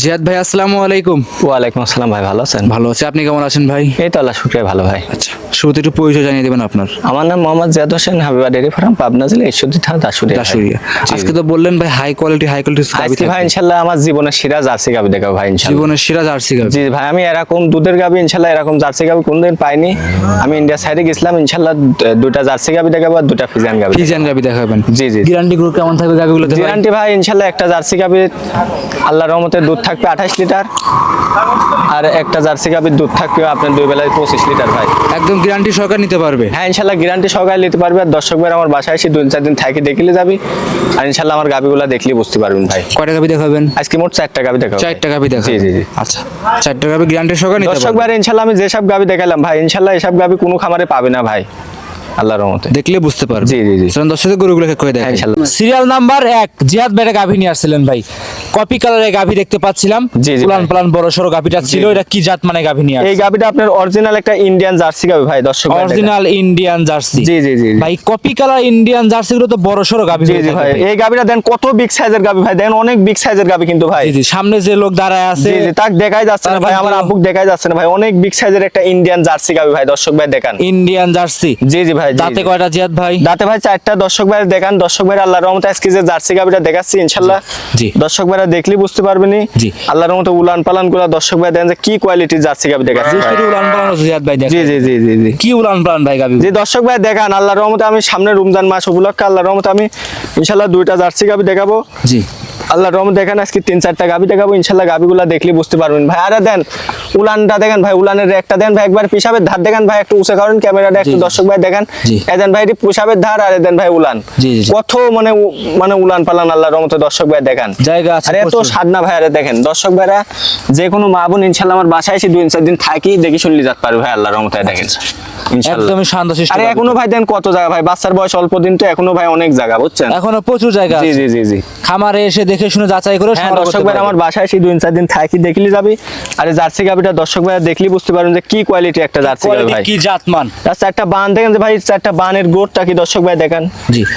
জিয়াদ ভাই আসসালামু আলাইকুম। ওয়ালাইকুম আসসালাম ভাই ভালো আছেন? ভালো আছে। আপনি কেমন আছেন ভাই? এই তো আল্লাহ শুক্রিয়া ভালো ভাই। আচ্ছা। শুরুতে একটু পরিচয় জানিয়ে দেবেন আপনার। আমার নাম মোহাম্মদ জিয়াদ হোসেন হাবিবা ডেরি ফার্ম পাবনা জেলা ঈশ্বরদী থানা দাসুরিয়া দাসুরিয়া আজকে তো বললেন ভাই হাই কোয়ালিটি হাই কোয়ালিটি আজকে ভাই ইনশাল্লাহ আমার জীবনের সেরা জার্সি গাবি দেখাবো ভাই ইনশাল্লাহ। জীবনের সেরা জার্সি গাবি। জি ভাই আমি এরকম দুধের গাবি ইনশাল্লাহ এরকম জার্সি গাবি কোনদিন পাইনি। আমি ইন্ডিয়া সাইডে গেছিলাম ইনশাল্লাহ দু- দুটা জার্সি গাবি দেখাবো আর দুটা ফিজান গাবি ফিজিয়ান গাবি দেখাবেন। জি, জি। গ্যারান্টি গ্রুপ কেমন থাকবে গাবিগুলোতে ভাই? গ্যারান্টি ভাই ইনশাল্লাহ একটা জার্সি গাবির আল্লাহ রহমতে দুধ থাকবে আঠাশ লিটার। আর একটা জার্সি গাবির দুধ থাকবে আপনার দুই বেলায় পঁচিশ লিটার ভাই। একদম গ্যারান্টি সরকার নিতে পারবে? হ্যাঁ ইনশাল্লাহ গ্যারান্টি সহকারে নিতে পারবে। আর দর্শক ভাই আমার বাসায় এসে দুই চার দিন থাকি দেখলে যাবি। আর ইনশাল্লাহ আমার গাবিগুলা দেখলে বুঝতে পারবেন ভাই। কয়টা গাবি দেখাবেন? আজকে মোট চারটা গাবি দেখাবো চারটা গাবি জি দেখাবেন? জি জি আচ্ছা চারটা গাবি গ্যারান্টি সহকারে নিতে দর্শক পারবে ভাই ইনশাল্লাহ আমি যেসব গাবি দেখালাম ভাই ইনশাল্লাহ এসব গাবি কোনো খামারে পাবে না ভাই। আল্লাহর দেখলে বুঝতে পারবে। জি, জি, জি। চলুন করে হ্যাঁ, সিরিয়াল নাম্বার এক গাভি নিয়ে আসছিলেন ভাই। কপি কালারের গাভি দেখতে পাচ্ছিলাম। জি, জি, প্লান প্লান বড় সড়ো গাভিটা ছিল। এটা কি জাত মানে গাভি নিয়ে এই আপনার অরিজিনাল একটা ইন্ডিয়ান জার্সি গাবি ভাই দর্শক অরিজিনাল ইন্ডিয়ান জার্সি জি জি জি। ভাই কপি কালার ইন্ডিয়ান জার্সি গুলো তো বড় গাভি জি জি ভাই। এই গাবিটা দেন কত বিগ সাইজের গাবি ভাই? দেন অনেক বিগ সাইজের গাবি কিন্তু ভাই। জি সামনে যে লোক দাঁড়ায় আছে জি জি তাক দেখাই যাচ্ছে না ভাই আমার আব্বুক দেখাই যাচ্ছে না ভাই। অনেক বিগ সাইজের একটা ইন্ডিয়ান জার্সি গাবি ভাই দর্শক ভাই দেখান। ইন্ডিয়ান জার্সি জি জি ভাই দাঁতে কয়টা জিয়াদ ভাই? দাঁতে ভাই চারটা। দর্শক ভাই দেখান দর্শক ভাই আল্লাহর রহমতে আজকে যে জার্সি গাবিটা দেখাচ্ছি জি। দর্শক ভাইরা দেখলি বুঝতে পারবেনি। জি। আল্লাহর রহমতে উলান পালানগুলা দর্শক ভাই দেখেন যে কি কোয়ালিটির জার্সি গাবি দেখাচ্ছি। উলান পালান জিয়াদ ভাই দেখ জি জি জি জি জি। কি উলান পালান ভাই গাভি জি দর্শক ভাই দেখান আল্লাহর রহমতে আমি সামনে রমজান মাস উপলক্ষে আল্লাহর রহমতে আমি ইনশাল্লাহ দুইটা জার্সি গাবি দেখাবো। জি। আল্লাহর রহমতে দেখেন আজকে তিন চারটা গাবি দেখাবো ইনশাল্লাহ গাবিগুলা দেখলে বুঝতে পারবেন ভাই। আরে দেন উলানটা দেখেন ভাই উলানের একটা দেন ভাই একবার পিসাবের ধার দেখেন ভাই একটু উঁচা করেন ক্যামেরাটা একটু দর্শক ভাই দেখেন। জি। এ দেন ভাই পিসাবের ধার আর এ দেন ভাই উলান। কত মানে মানে উলান পালান আল্লাহর রহমতে দর্শক ভাই দেখান। জায়গা আছে এত। সাদনা ভাই আরে দেখেন। দর্শক ভাইরা যে কোনো মা বোন ইনশাল্লাহ আমার বাসায় এসে দুই চার দিন থাকি দেখি শুনলি যাতে পারবে ভাই আল্লাহর রহমতে দেখেন। ইনশাল্লাহ। একদমই শান্তশিষ্ট আরে এখনও ভাই দেন কত জায়গা ভাই? বাচ্চার বয়স অল্প দিন তো এখনও ভাই অনেক জায়গা বুঝছেন? এখনও প্রচুর জায়গা জি জি জি জি। খামারে এসে দেখে শুনে যাচাই করে হ্যাঁ দর্শক ভাই আমার বাসায় এসে দুই চার দিন থাকি দেখলি যাবি। আরে জার্সি গাবিটা দর্শক ভাই দেখলি বুঝতে পারবেন যে কি কোয়ালিটি একটা জার্সি গাবি ভাই। কি জাতমান? চারটা বান দেখেন যে ভাই চারটা বানের গোটটা কি দর্শক ভাই দেখেন।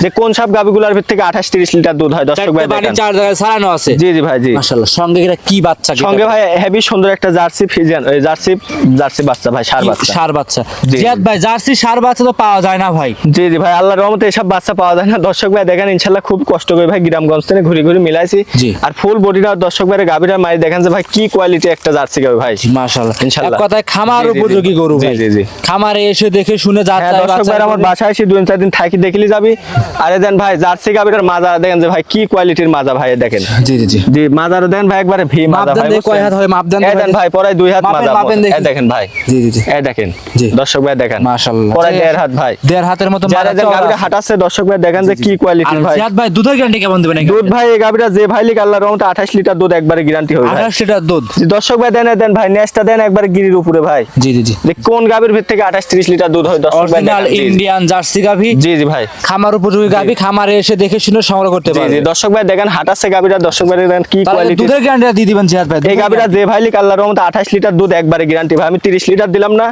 যে কোন সব গাবিগুলোর ভিতর থেকে আঠাশ তিরিশ লিটার দুধ হয় দর্শক ভাই দেখেন। চার জায়গায় ছাড়ানো আছে। জি জি ভাই জি। মাশাআল্লাহ সঙ্গে এটা কি বাচ্চা সঙ্গে ভাই হেভি সুন্দর একটা জার্সি ফিজিয়ান ওই জার্সি জার্সি বাচ্চা ভাই সার বাচ্চা। সার বাচ্চা? জিয়াদ ভাই জার্সি সার বাচ্চা তো পাওয়া যায় না ভাই। জি জি ভাই আল্লাহর রহমতে এসব বাচ্চা পাওয়া যায় না। দর্শক ভাই দেখেন ইনশাল্লাহ খুব কষ্ট করে ভাই গ্রামগঞ্জ থেকে ঘুরে ঘুরে মিলাইছি। আর ফুল বডিটা দর্শক ভাই গাবিটার মাই দেখেন যে ভাই কি কোয়ালিটি একটা জার্সি গাবি ভাই। মাশাআল্লাহ। ইনশাআল্লাহ। কথায় খামার। উপযোগী গরু ভাই। জি, জি। খামারে এসে দেখে শুনে হ্যাঁ যাচাই দর্শক ভাই আমার বাসায় এসে দুই চার দিন থাকি দেখলি যাবি। আরে দেন ভাই জার্সি গাবিটার মাজা দেখেন যে ভাই কি কোয়ালিটির মাজা ভাই দেখেন। জি জি জি। জি মাজার দেন ভাই একবারে ভি মাজা ভাই কয় হাত হয়? মাপদান এই দিয়ে দেন ভাই- পরাই দুই হাত মাজা। এই দেখেন ভাই। জি জি জি। এই দেখেন। জি। দর্শক ভাই দেখেন। মাশাআল্লাহ। পরাই দেড় হাত ভাই। দেড় হাতের মতো মাথা যে চওড়া হাঁটাচ্ছে দর্শক ভাই দেখেন যে কি আর কোয়ালিটির ভাই ভাই দুধের গ্যারান্টি কেমন দিবেন দুধ ভাই এই গাবিটা যে ভাই লিখ আল্লাহর রহমতে 28 লিটার দুধ একবারে গ্যারান্টি হবে আঠাশ লিটার দুধ? দর্শক ভাই দেন দেন ভাই নেক্সটটা দেন একবার গিরির উপরে ভাই। জি জি জি। কোন গাবির ভিতর থেকে 28 30 লিটার দুধ হয় দর্শক ভাই অরিজিনাল। ইন্ডিয়ান জার্সি গাভি। জি জি ভাই। খামার উপযোগী গাভি খামারে এসে দেখে শুনে সংগ্রহ করতে জি পারবে জি দর্শক ভাই দেখেন হাঁটাচ্ছে গাবিটা দর্শক ভাই দেখেন কি কোয়ালিটি দুধের গ্যারান্টি দিয়ে দিবেন জিয়াদ ভাই এই গাবিটা যে ভাই লিখ আল্লাহর রহমতে 28 লিটার দুধ একবারে গ্যারান্টি ভাই আমি 30 লিটার দিলাম না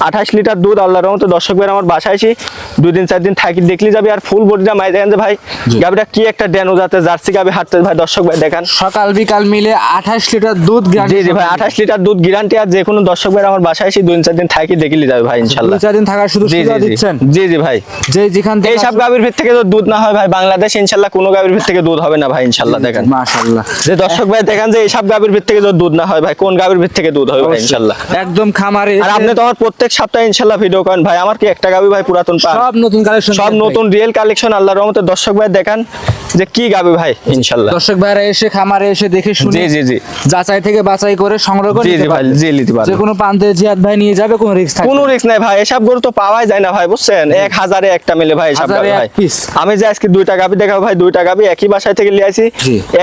28 লিটার দুধ আল্লাহর রহমতে দর্শক ভাই আমার বাসায় এসে দুই দিন চার দিন থাকি দেখলি যাবি আর ফুল বডিটা মাই দেখেন যে ভাই। গাবিটা কি একটা ড্যানো যাতে জার্সি গাবি হাঁটতে ভাই দর্শক ভাই দেখেন। সকাল বিকাল মিলে আঠাশ লিটার দুধ জি গ্যারান্টি জি ভাই 28 লিটার দুধ গ্যারান্টি আর যে কোনো দর্শক ভাই আমার বাসায় এসে দুই চার দিন থাকি দেখলি যাবে ভাই ইনশাআল্লাহ দুই চার দিন থাকার শুধু জি সুবিধা জি। জি দিচ্ছেন? জি জি ভাই। যে যেখান থেকে এই সব গাবির ভিতর থেকে দুধ না হয় ভাই বাংলাদেশ ইনশাআল্লাহ কোনো গাবির ভিতর থেকে দুধ হবে না ভাই ইনশাআল্লাহ দেখেন। মাশাআল্লাহ। যে দর্শক ভাই দেখেন যে এই সব গাবির ভিতর থেকে দুধ না হয় ভাই কোন গাবির ভিতর থেকে দুধ হবে ভাই ইনশাআল্লাহ একদম খামারে আর আপনি তো আমার প্রত্যেক সপ্তাহে ইনশাআল্লাহ ভিডিও করেন ভাই আমার কি একটা গাবি ভাই পুরাতন পান? সব নতুন কালেকশন সব নতুন রিয়েল কালেকশন আল্লাহর রহমতে দর্শক ভাই দেখান। যে কি গাবি ভাই? ইনশাআল্লাহ দর্শক ভাইরা এসে খামারে এসে দেখে শুনে জি জি জি। যাচাই থেকে বাছাই করে সংগ্রহ করে জি ভাই পারবে। জি নিতে যে কোনো প্রান্তে জিয়াদ ভাই নিয়ে যাবে কোনো রিস্ক থাকবে কোনো রিস্ক নাই ভাই এসব গরু তো পাওয়াই যায় না ভাই বুঝছেন? এক হাজারে একটা মিলে ভাই এসব গাবি ভাই। আমি যে আজকে দুইটা গাবি দেখাবো ভাই দুইটা গাবি একই বাসায় থেকে নিয়ে আসি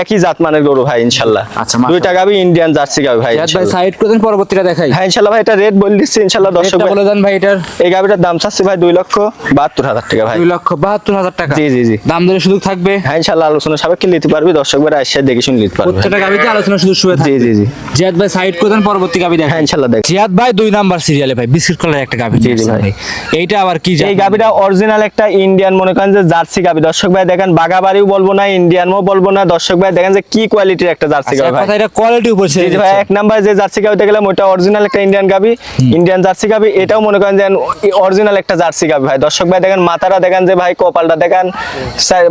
একই জাত মানের গরু ভাই ইনশাল্লাহ। আচ্ছা, দুইটা গাবি ইন্ডিয়ান জার্সি গাবি ভাই ভাই সাইড করে পরবর্তীটা দেখাই। হ্যাঁ ইনশাল্লাহ ভাই এটা রেট বলে দিচ্ছি ইনশাল্লাহ দর্শক ভাই। বলে দেন ভাই এটার এই গাবিটার দাম চাচ্ছি ভাই দুই লক্ষ বাহাত্তর হাজার টাকা ভাই। দুই লক্ষ বাহাত্তর হাজার টাকা। জি জি জি। দাম দরে সুযোগ থাকবে। হ্যাঁ ইনশাল্লাহ আলোচনা সাপেক্ষে নিতে পারবি দর্শক ভাই দেখে শুনে নিতে পারবে। প্রত্যেকটা গাভিতে আলোচনা শুধু শুয়ে থাকে জি জি। জিয়াদ ভাই সাইড করে দেন পরবর্তী গাভি দেখেন। হ্যাঁ ইনশাল্লাহ দেখ জিয়াদ ভাই দুই নাম্বার সিরিয়ালে ভাই বিস্কিট কালার একটা গাভি জি, জি, ভাই। এইটা আবার কি এই গাবিটা অরিজিনাল একটা ইন্ডিয়ান মনে করেন যে জার্সি গাবি। দর্শক ভাই দেখেন বাগাবাড়িও বলব না ইন্ডিয়ানও বলব না। দর্শক ভাই দেখেন যে কি কোয়ালিটির একটা জার্সি আচ্ছা, গাবি ভাই। এটা কোয়ালিটি উপর জি জি ভাই এক নাম্বার যে জার্সি গাবিতে গেলাম ওইটা অরিজিনাল একটা ইন্ডিয়ান গাবি। ইন্ডিয়ান জার্সি গাবি এটাও মনে করেন যে অরিজিনাল একটা জার্সি গাবি ভাই। দর্শক ভাই দেখেন মাথাটা দেখেন যে ভাই কপালটা দেখেন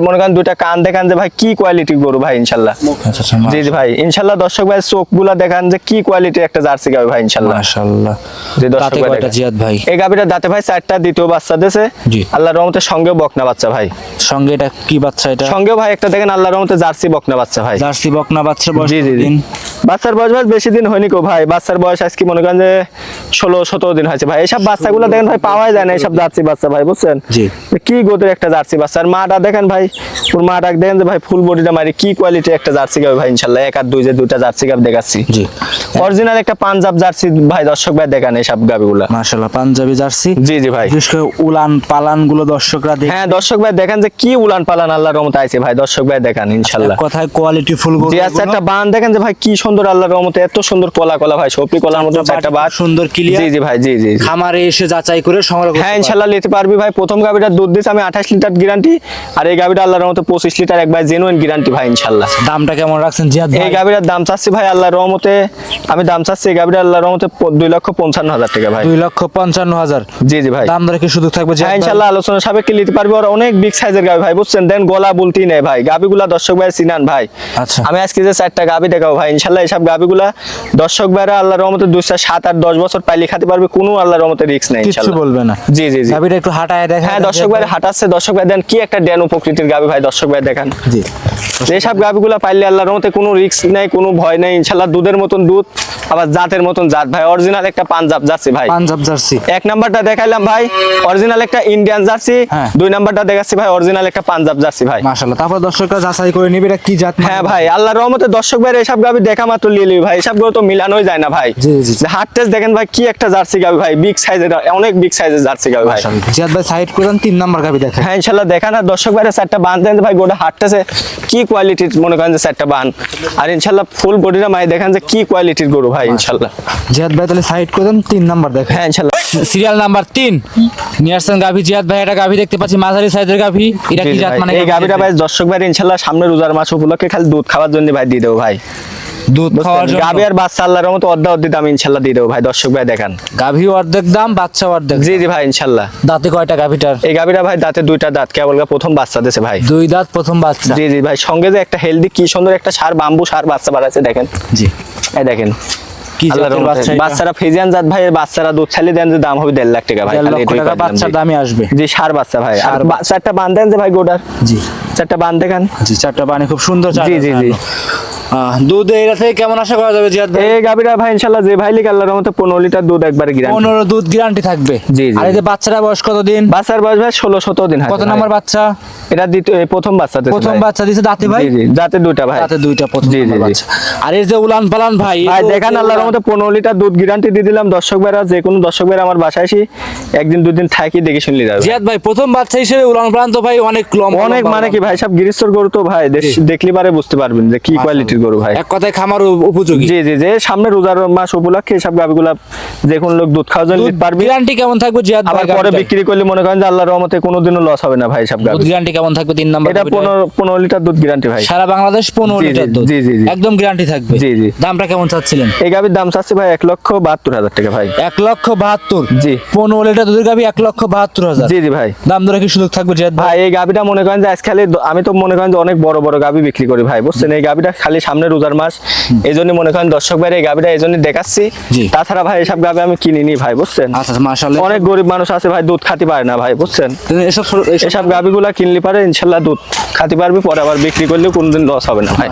মনে করেন দুইটা কান দেখেন যে ভাই কি কোয়ালিটি গরু ভাই ইনশাল্লাহ। আচ্ছা আচ্ছা জি জি ভাই ইনশাল্লাহ দর্শক ভাই চোখগুলা দেখান যে কি কোয়ালিটির একটা জার্সি গাবে ভাই ইনশাল্লাহ। মাশাআল্লাহ। জি দর্শক ভাই জিয়াদ ভাই? এই গাবিটা দাঁতে ভাই চারটা দ্বিতীয় বাচ্চা দিয়েছে। জি। আল্লাহর রহমতে সঙ্গে বকনা বাচ্চা ভাই। সঙ্গে এটা কি বাচ্চা এটা? সঙ্গে ভাই একটা দেখেন আল্লাহর রহমতে জার্সি বকনা বাচ্চা ভাই। জার্সি বকনা বাচ্চা বয়স জি জি। বাচ্চার বয়স ভাই বেশি দিন হয়নি কো ভাই। বাচ্চার বয়স আজকে মনে করেন যে ষোলো সতেরো দিন হয়েছে ভাই। এইসব বাচ্চাগুলো দেখেন ভাই পাওয়াই যায় না এইসব জার্সি বাচ্চা ভাই বুঝছেন? কি গোদের একটা জার্সি বাচ্চা। আর মাটা দেখেন ভাই ওর মাটা দেখেন যে ভাই ফুল বডিটা মারি কি কোয়ালিটির একটা জার্সি গাবে ভাই ইনশাল্লাহ। এক আর দুই যে দুইটা জার্সি গাব দেখাচ্ছি। জি। অরিজিনাল একটা পাঞ্জাব জার্সি ভাই দর্শক ভাই দেখান এইসব গাবিগুলা। মাশাআল্লাহ পাঞ্জাবি জার্সি। জি জি ভাই। বিশেষ করে উলান পালানগুলো দর্শকরা দেখে হ্যাঁ দর্শক ভাই দেখেন যে কি উলান পালান আল্লাহর রহমতে আইছে ভাই। দর্শক ভাই দেখান ইনশাল্লাহ। কথায় কোয়ালিটি ফুল জি আচ্ছা একটা বান দেখেন যে ভাই কি সুন্দর আল্লাহর রহমতে এত সুন্দর কলা কলা ভাই সপরি কলার মতো একটা বাট বাট সুন্দর clear। জি জি ভাই জি জি। খামারে এসে যাচাই করে সংগ্রহ হ্যাঁ পারবে। ইনশাল্লাহ নিতে পারবি ভাই প্রথম গাবিটার দুধ দিচ্ছে আমি আঠাশ লিটার গ্যারান্টি আর এই গাবিটা আল্লাহর রহমতে পঁচিশ লিটার একবার জেনুইন গ্যারান্টি ভাই ইনশাল্লাহ দামটা কেমন রাখছেন জিয়াদ ভাই এই গাবিটার দাম চাচ্ছি ভাই আল্লাহর রহমতে আমি দাম চাচ্ছি এই গাবিটা আল্লাহর রহমতে প- দুই লক্ষ পঞ্চান্ন হাজার টাকা ভাই দুই লক্ষ পঞ্চান্ন হাজার জি জি ভাই দাম দরে কি সুযোগ থাকবে হ্যাঁ ভাই? ইনশাল্লাহ আলোচনা সাপেক্ষে নিতে পারবি আর অনেক বিগ সাইজের গাবি ভাই বুঝছেন দেন গলা বলতেই নেই ভাই গাবিগুলা দর্শক ভাই চিনান ভাই আচ্ছা। আমি আজকে যে চারটা গাবি দেখাবো ভাই ইনশাল্লাহ এইসব গাভিগুলা দর্শক ভাইরা আল্লাহর রহমতে দুই চার সাত আট দশ বছর পাইলে খাতে পারবে কোনো আল্লাহর রহমতে রিস্ক নেই কিছু বলবে না। জি জি জি। গাবিটা একটু হাঁটায় দেখা হ্যাঁ দর্শক ভাই হাঁটাচ্ছে দর্শক ভাই দেন কি একটা ড্যান প্রকৃতির গাবি ভাই দর্শক ভাই দেখান। জি। এইসব গাবিগুলা পাইলে আল্লাহর রহমতে কোনো রিস্ক নেই কোনো ভয় নেই ইনশাল্লাহ দুধের মতন দুধ আবার জাতের মতন জাত। ভাই অরিজিনাল একটা পাঞ্জাব যাচ্ছে ভাই। পাঞ্জাব জার্সি। এক নাম্বারটা দেখাইলাম ভাই অরিজিনাল একটা ইন্ডিয়ান জার্সি। হ্যাঁ। দুই নাম্বারটা দেখাচ্ছি ভাই অরিজিনাল একটা পাঞ্জাব জার্সি ভাই। মাশাআল্লাহ তারপর দর্শকরা যাচাই করে নিবে এটা কি জাত হ্যাঁ ভাই আল্লাহর রহমতে দর্শক ভাই এসব গাবি দেখা মাত্র লিয়ে লিবি ভাই। এসব তো মিলানোই যায় না ভাই। জি, জি। হাট টেস্ট দেখেন ভাই কি একটা জার্সি গাবি ভাই। বিগ সাইজের অনেক বিগ সাইজের জার্সি গাবি ভাই। জিয়াদ ভাই সাইড করে দেন তিন নাম্বার গাবি দেখেন। হ্যাঁ ইনশাল্লাহ দেখান আর দর্শক ভাইরা চারটা বান দেন ভাই গোটা হাঁটতেছে কি কোয়ালিটির মনে করেন যে চারটা বান আর ইনশাল্লাহ ফুল বডিটা মাই দেখেন যে কি কোয়ালিটির গরু ভাই ইনশাল্লাহ। জিয়াদ ভাই তাহলে সাইড করে দেন তিন নাম্বার দেখেন। হ্যাঁ ইনশাল্লাহ। সিরিয়াল নাম্বার তিন। নিয়ে আসছেন গাভি। জিয়াদ ভাই এটা গাভি দেখতে পাচ্ছি মাঝারি সাইজের গাভি। এটা কি জাত ভাই, মানে এই গাবিটা ভাই দর্শক ভাই ইনশাল্লাহ সামনে রোজার মাস উপলক্ষে খালি দুধ খাওয়ার জন্য ভাই দিয়ে দেবো ভাই। দুধ খাওয়ার জন্য। গাবি আর বাচ্চা আল্লাহর অর্ধা অর্ধি দাম ইনশাল্লাহ দিয়ে দেবো ভাই দর্শক ভাই দেখান। গাভি অর্ধেক দাম বাচ্চা অর্ধেক জি জি ভাই ইনশাল্লাহ। দাঁতে কয়টা গাভিটার? এই গাবিটা ভাই দাঁতে দুইটা দাঁত কেবল প্রথম বাচ্চা দিয়েছে ভাই। দুই দাঁত প্রথম বাচ্চা। জি জি ভাই সঙ্গে যে একটা হেলদি কি সুন্দর একটা সার বাম্বু সার বাচ্চা বাড়াচ্ছে দেখেন। জি। এই দেখেন? বাচ্চারা ফিজিয়ান জাত ভাই বাচ্চারা দুধ ছালি দেন যে দাম হবে দেড় লাখ টাকা ভাই বাচ্চার জি। দামই আসবে। জি সার বাচ্চা ভাই। আর চারটা বান দেন যে ভাই গোটার। জি। চারটা বান দেখান। জি চারটা পানি খুব সুন্দর জি, জি, জি। দুধ এটা থেকে কেমন আশা করা যাবে জিয়াদ ভাই? এই গাবিটা ভাই ইনশাল্লাহ যে ভাই লিখ আল্লাহর রহমতে পনেরো লিটার দুধ একবারে গ্রাম পনেরো দুধ গ্যারান্টি থাকবে। জি, জি। আর এই যে বাচ্চারা বয়স কত দিন বাচ্চার বয়স ভাই ষোলো সতেরো দিন কত নম্বর। বাচ্চা? এটা দ্বিতীয় প্রথম বাচ্চা প্রথম বাচ্চা দিছে দাঁতে ভাই? জি জি দুইটা ভাই। দাঁতে দুইটা প্রথম বাচ্চা। আর এই যে উলান পালান ভাই ভাই দেখান আল্লাহর রহমতে পনেরো লিটার দুধ গ্যারান্টি দিয়ে দিলাম। দর্শক ভাইরা যে কোনো দর্শক ভাইরা আমার বাসায় আসি একদিন দুদিন থাকি দেখে শুনলি যাবে। জিয়াদ ভাই প্রথম বাচ্চা হিসেবে উলান পালান তো ভাই অনেক লম্বা অনেক মানে কি ভাই সব গিরিশ্বর গরু তো ভাই দেখলি পারে বুঝতে পারবেন যে কি কোয়ালিটির গরু ভাই। এক কথায় খামার উপযোগী। জি জি যে সামনে রোজার মাস উপলক্ষে সব গাবিগুলা যে কোনো লোক দুধ খাওয়ার জন্য নিতে পারবি। গ্যারান্টি কেমন থাকবে জিয়াদ ভাই পরে বিক্রি করলে মনে করেন যে আল্লাহর রহমতে কোনোদিনও লস হবে না ভাই সব গাবি দুধ গ্যারান্টি কেমন থাকবে তিন নাম্বার এটা গাভিটার? পনেরো পনেরো লিটার দুধ গ্যারান্টি ভাই। সারা বাংলাদেশ পনেরো জি, জি, লিটার দুধ। জি, জি, জি। একদম গ্যারান্টি থাকবে। জি, জি। দামটা কেমন চাচ্ছিলেন? এই গাবির দাম চাচ্ছি ভাই এক লক্ষ বাহাত্তর হাজার টাকা ভাই। এক লক্ষ বাহাত্তর। জি। পনেরো লিটার দুধের গাভি এক লক্ষ বাহাত্তর হাজার। জি জি ভাই। দাম ধরে কি সুযোগ থাকবে জিয়াদ ভাই? এই গাবিটা মনে করেন যে আজ খালি আমি তো মনে করেন যে অনেক বড় বড় গাবি বিক্রি করি ভাই বুঝছেন? এই গাবিটা খালি সামনে রোজার মাস। এই জন্য মনে করেন দর্শক ভাই এই গাবিটা এই জন্য দেখাচ্ছি। তাছাড়া ভাই এসব গাবি আমি কিনিনি ভাই বুঝছেন? আচ্ছা অনেক গরিব মানুষ আছে ভাই দুধ খাতে পারে না ভাই বুঝছেন? এসব এসব এসব কিনলে পারে ইনশাল্লাহ দুধ খাতে পারবি পরে আবার বিক্রি করলেও কোনোদিন লস হবে না ভাই।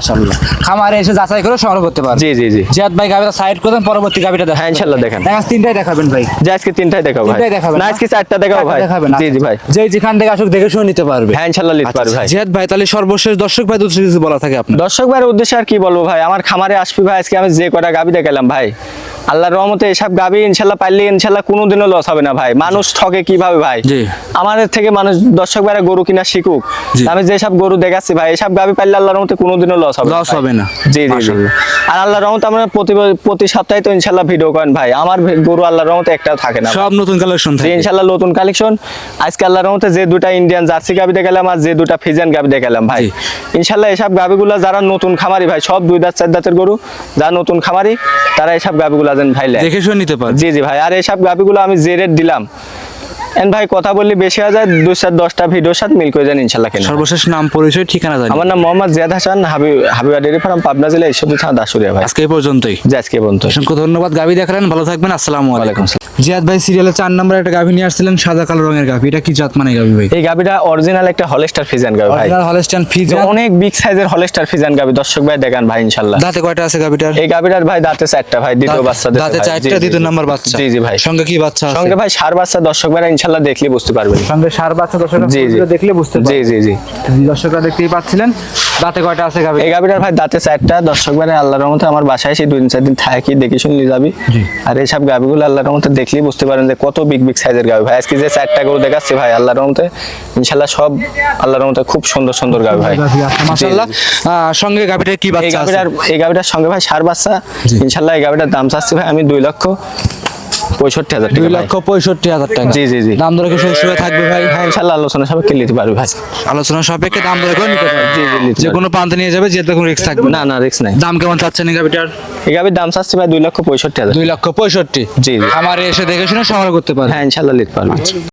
খামারে এসে যাচাই করে সংগ্রহ করতে পারবে। জি জি জি। জিয়াদ ভাই গাভিটা সাইড করে দেন পরবর্তী গাভিটা দেখান হ্যাঁ, দেখান। দেখা তিনটাই দেখাবেন ভাই। যে আজকে তিনটাই দেখাও ভাই। না আজকে চারটা দেখাও ভাই। জি জি ভাই। যে যেখান থেকে আসুক দেখে শুনে নিতে পারবে। হ্যাঁ ইনশাল্লাহ নিতে পারবে ভাই। জিয়াদ ভাই তাহলে সর্বশেষ দর্শক ভাই দুধ কিছু বলা থাকে আপনার। দর্শক ভাইয়ের উদ্দেশ্যে আর কি বলব ভাই? আমার খামারে আসবি ভাই, আজকে আমি যে কটা গাবি দেখালাম ভাই। আল্লাহর রহমতে এসব গাবি ইনশাল্লাহ পাইলে ইনশাল্লাহ কোনোদিনও লস হবে না ভাই। মানুষ ঠকে কীভাবে ভাই? জি। আমাদের থেকে মানুষ দর্শক ভাইরা গরু কিনা শিখুক। আমি যেসব গরু দেখাচ্ছি ভাই এসব গাবি পাইলে আল্লাহর রহমতে কোনোদিনও লস হবে ভাই। হবে না। জি জি, আর আল্লাহর রহমতে আমরা প্রতি প্রতি সপ্তাহে তো ইনশাল্লাহ ভিডিও করেন ভাই। আমার গরু আল্লাহর রহমতে একটাও থাকে না সব নতুন কালেকশন থাকে। ইনশাল্লাহ নতুন কালেকশন আজকে আল্লাহর রহমতে যে দুটা ইন্ডিয়ান জার্সি গাবি দেখালাম আর যে দুটা ফিজিয়ান গাবি দেখালাম ভাই। ইনশাল্লাহ এসব গাবিগুলো যারা নতুন খামারি ভাই সব দুই দাঁত চার দাঁতের গরু যারা নতুন খামারি তারা এসব গাবিগুলো যেন ভাই দেখে শুনে নিতে পারবে জি জি ভাই আর এইসব গাবিগুলো আমি যে রেট দিলাম। এন ভাই কথা বললি বেশি হয়ে যায় দুই সাত দশটা ভিডিওর সাথে মিল করে যান ইনশাল্লাহ কেন। সর্বশেষ নাম পরিচয় ঠিকানা জানি। আমার নাম মোহাম্মদ জিয়াদ হাসান হাবি হাবিবা ডেরি ফার্ম পাবনা জেলা ঈশ্বরদী থানা দাসুরিয়া ভাই। আজকে এই পর্যন্তই। জি আজকে পর্যন্ত অসংখ্য ধন্যবাদ গাবি দেখালেন ভালো থাকবেন আসসালামু আলাইকুম। জিয়াদ ভাই সিরিয়ালে চার নম্বরে একটা গাভি নিয়ে আসছিলেন সাদা কালো রঙের গাভি। এটা কি জাত মানে গাভি ভাই? এই গাবিটা অরিজিনাল একটা হলেস্টার ফিজান গাবি ভাই। অরিজিনাল হলস্টাইন ফিজ যে অনেক বিগ সাইজের হলস্টার ফিজান গাবি দর্শক ভাই দেখেন ভাই ইনশাল্লাহ। দাঁতে কয়টা আছে গাভিটার? এই গাবিটার ভাই দাঁতে চারটা ভাই দ্বিতীয় বাচ্চা দাঁতে চারটা দ্বিতীয়। নাম্বার বাচ্চা। জি জি ভাই। সঙ্গে কি বাচ্চা আছে? সঙ্গে ভাই সার বাচ্চা দর্শক ভাই ইনশাল্লাহ দেখলে বুঝতে পারবেন। সঙ্গে সার বাচ্চা। ভিডিও দেখলে বুঝতে জি পারবে জি জি জি, দর্শকরা দেখতেই পাচ্ছিলেন। দাঁতে কয়টা আছে গাভি এই গাবিটার ভাই দাঁতে চারটা দর্শক ভাই আল্লাহর রহমতে আমার বাসায় এসে দুই দিন চার দিন থাকি দেখে শুনলি যাবি। আর এইসব গাবিগুলো আল্লাহর রহমতে দেখলেই বুঝতে পারেন যে কত বিগ বিগ সাইজের গাবি ভাই আজকে যে চারটা গরু দেখাচ্ছি ভাই আল্লাহর রহমতে ইনশাল্লাহ সব আল্লাহর রহমতে খুব সুন্দর সুন্দর গাবি ভাই। মাশাআল্লাহ। সঙ্গে গাভিটার কি বাচ্চা আছে? গাবিটার এই গাবিটার সঙ্গে ভাই সার বাচ্চা। জি। ইনশাল্লাহ এই গাবিটার দাম চাচ্ছি ভাই আমি দুই লক্ষ। পঁয়ষট্টি হাজার দুই। লক্ষ পঁয়ষট্টি হাজার টাকা। জি, জি, জি। দাম দরে কি থাকবে ভাই? হ্যাঁ ইনশাল্লাহ আলোচনা সাপেক্ষে নিতে পারবে ভাই। আলোচনা সাপেক্ষে দাম দরে করে নিতে পারবে। জি, জি, যে কোনো প্রান্তে নিয়ে যাবে যে কোনো রিস্ক থাকবে না। না রিস্ক রিক্স নাই। দাম কেমন চাচ্ছেন এই গাবিটার এই গাবির দাম চাচ্ছি ভাই দুই লক্ষ পঁয়ষট্টি হাজার। দুই লক্ষ পঁয়ষট্টি। জি, জি। আমার এসে দেখে শুনে সংগ্রহ করতে পারবে। হ্যাঁ ইনশাল্লাহ নিতে পারবি।